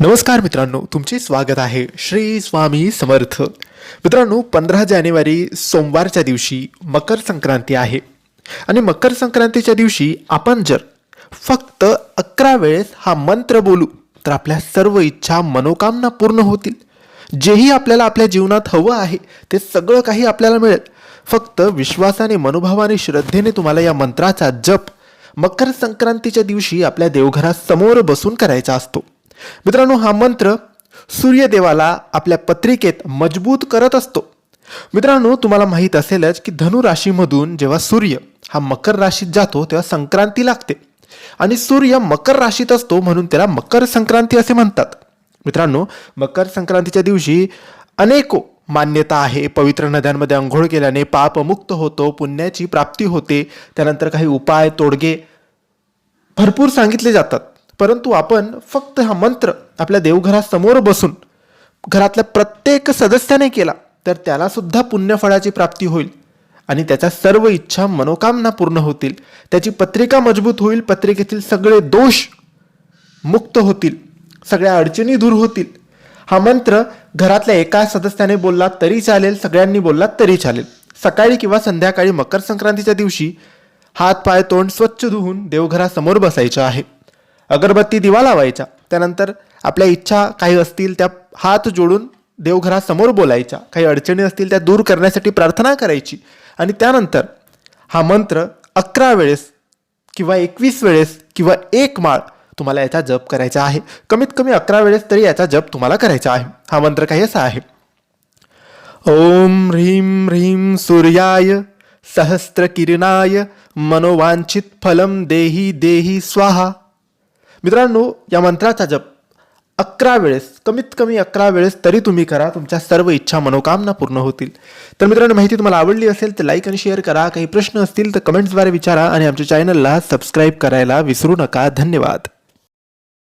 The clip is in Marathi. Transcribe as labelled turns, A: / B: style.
A: नमस्कार मित्रांनो तुमचे स्वागत आहे श्री स्वामी समर्थ. मित्रांनो पंधरा जानेवारी सोमवारच्या दिवशी मकर संक्रांती आहे. आणि मकर संक्रांतीच्या दिवशी आपण जर फक्त अकरा वेळेस हा मंत्र बोलू तर आपल्या सर्व इच्छा मनोकामना पूर्ण होतील. जेही आपल्याला आपल्या जीवनात हवं आहे ते सगळं काही आपल्याला मिळेल. फक्त विश्वासाने मनोभावाने श्रद्धेने तुम्हाला या मंत्राचा जप मकर संक्रांतीच्या दिवशी आपल्या देवघरासमोर बसून करायचा असतो. मित्रांनो हा मंत्र सूर्यदेवाला आपल्या पत्रिकेत मजबूत करत असतो. मित्रांनो तुम्हाला माहीत असेलच की धनु राशीमधून जेव्हा सूर्य हा मकर राशीत जातो तेव्हा संक्रांती लागते. आणि सूर्य मकर राशीत असतो म्हणून त्याला मकर संक्रांती असे म्हणतात. मित्रांनो मकर संक्रांतीच्या दिवशी अनेको मान्यता आहे. पवित्र नद्यांमध्ये आंघोळ केल्याने पापमुक्त होतो पुण्याची प्राप्ती होते. त्यानंतर काही उपाय तोडगे भरपूर सांगितले जातात. परंतु आपण फक्त हा मंत्र आपल्या देवघरासमोर बसून घरातल्या प्रत्येक सदस्याने केला तर त्यालासुद्धा पुण्यफळाची प्राप्ती होईल आणि त्याच्या सर्व इच्छा मनोकामना पूर्ण होतील. त्याची पत्रिका मजबूत होईल पत्रिकेतील सगळे दोष मुक्त होतील सगळ्या अडचणी दूर होतील. हा मंत्र घरातल्या एका सदस्याने बोलला तरी चालेल सगळ्यांनी बोलला तरी चालेल. सकाळी किंवा संध्याकाळी मकर संक्रांतीच्या दिवशी हात पाय तोंड स्वच्छ धुवून देवघरासमोर बसायचं आहे. अगरबत्ती दिवा लावायचा त्यानंतर आपल्या इच्छा काही असतील त्या हात जोडून देवघरासमोर बोलायच्या. काही अडचणी असतील त्या दूर करण्यासाठी प्रार्थना करायची. आणि त्यानंतर हा मंत्र अकरा वेळेस किंवा एकवीस वेळेस किंवा एक माळ तुम्हाला याचा जप करायचा आहे. कमीत कमी अकरा वेळेस तरी याचा जप तुम्हाला करायचा आहे. हा मंत्र काही असा आहे. ओम ह्रीं ह्रीं सूर्याय सहस्त्रकिरणाय मनोवांछित फलम देही देही स्वाहा. मित्रांनो या मंत्राचा जप अकरा वेळेस कमीत कमी अकरा वेळेस तरी तुम्ही करा. तुमच्या सर्व इच्छा मनोकामना पूर्ण होतील. तर मित्रांनो माहिती तुम्हाला आवडली असेल तर लाईक आणि शेअर करा. काही प्रश्न असतील तर कमेंट्सद्वारे विचारा आणि आमच्या चॅनलला सबस्क्राईब करायला विसरू नका. धन्यवाद.